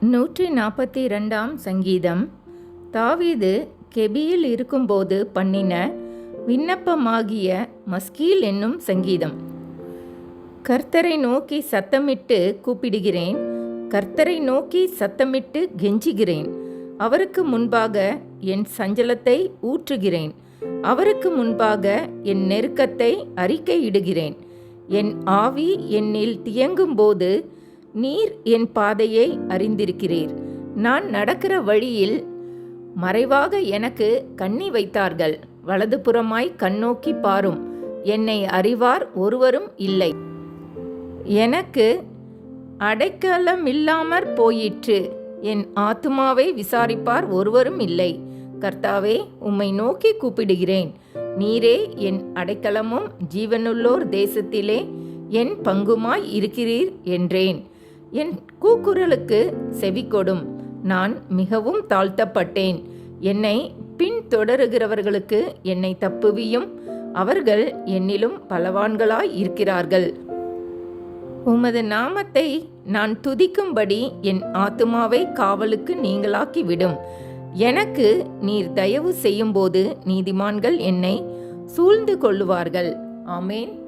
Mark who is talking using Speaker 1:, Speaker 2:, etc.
Speaker 1: நூற்றி நாற்பத்தி ரெண்டாம் சங்கீதம். தாவீது கெபியில் இருக்கும்போது பண்ணின விண்ணப்பமாகிய மஸ்கீல் என்னும் சங்கீதம். கர்த்தரை நோக்கி சத்தமிட்டு கூப்பிடுகிறேன். கர்த்தரை நோக்கி சத்தமிட்டு கெஞ்சுகிறேன். அவருக்கு முன்பாக என் சஞ்சலத்தை ஊற்றுகிறேன். அவருக்கு முன்பாக என் நெருக்கத்தை அறிக்கையிடுகிறேன். என் ஆவி என்னில் தியங்கும்போது நீர் என் பாதையை அறிந்திருக்கிறீர். நான் நடக்கிற வழியில் மறைவாக எனக்கு கண்ணி வைத்தார்கள். வலதுபுறமாய் கண்ணோக்கி பாரும். என்னை அறிவார் ஒருவரும் இல்லை. எனக்கு அடைக்கலமில்லாமற் போயிற்று. என் ஆத்துமாவை விசாரிப்பார் ஒருவரும் இல்லை. கர்த்தாவே உம்மை நோக்கி கூப்பிடுகிறேன். நீரே என் அடைக்கலமும் ஜீவனுள்ளோர் தேசத்திலே என் பங்குமாய் இருக்கிறீர் என்றேன். என் கூக்குரலுக்கு செவிகொடும் நான் மிகவும் தாழ்த்தப்பட்டேன். என்னை பின்தொடருகிறவர்களுக்கு என்னை தப்புவியும். அவர்கள் என்னிலும் பலவான்களாய் இருக்கிறார்கள். உமது நாமத்தை நான் துதிக்கும்படி என் ஆத்துமாவை காவலுக்கு நீங்களாக்கிவிடும். எனக்கு நீர் தயவு செய்யும்போது நீதிமான்கள் என்னை சூழ்ந்து கொள்ளுவார்கள். ஆமேன்.